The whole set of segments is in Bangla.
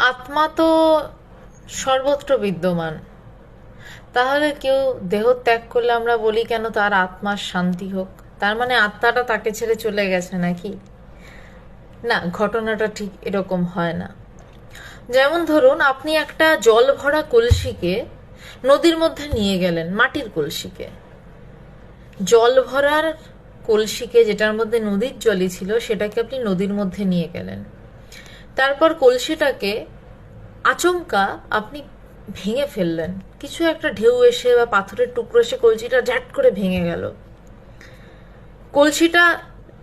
আত্মা তো সর্বত্র বিদ্যমান। তাহলে কেউ দেহ ত্যাগ করলে আমরা বলি, কেন তার আত্মার শান্তি হোক? তার মানে আত্মাটা তাকে ছেড়ে চলে গেছে নাকি? না, ঘটনাটা ঠিক এরকম হয় না। যেমন ধরুন, আপনি একটা জল ভরা কলসিকে নদীর মধ্যে নিয়ে গেলেন, মাটির কলসিকে। জল ভরার কলসিকে যেটার মধ্যে নদীর জলই ছিল, সেটাকে আপনি নদীর মধ্যে নিয়ে গেলেন। তারপর কলসিটাকে আচমকা আপনি ভেঙে ফেললেন। কিছু একটা ঢেউ এসে বা পাথরের টুকরো এসে কলসিটা ঝাট করে ভেঙে গেল। কলসিটা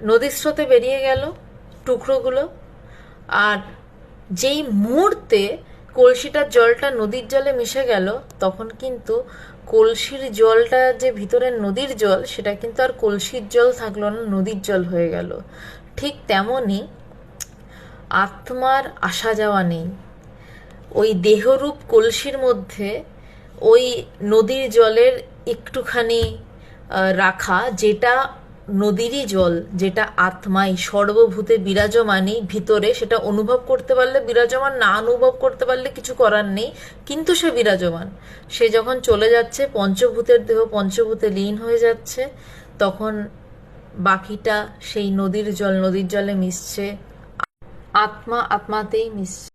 নদীর স্রোতে বেরিয়ে গেল টুকরোগুলো। আর যেই মুহূর্তে কলসিটার জলটা নদীর জলে মিশে গেল, তখন কিন্তু কলসির জলটা যে ভিতরের নদীর জল, সেটা কিন্তু আর কলসির জল থাকল না, নদীর জল হয়ে গেল। ঠিক তেমনই আত্মার আসা যাওয়া নেই। ওই দেহরূপ কলসির মধ্যে ওই নদীর জলের একটুখানি রাখা, যেটা নদীরই জল, যেটা আত্মাই, সর্বভূতে বিরাজমানই, ভিতরে সেটা অনুভব করতে পারলে বিরাজমান, না অনুভব করতে পারলে কিছু করার নেই, কিন্তু সে বিরাজমান। সে যখন চলে যাচ্ছে, পঞ্চভূতের দেহ পঞ্চভূতে লীন হয়ে যাচ্ছে, তখন বাকিটা সেই নদীর জল, নদীর জলে মিশছে আত্মা আত্মাতেই মিশছে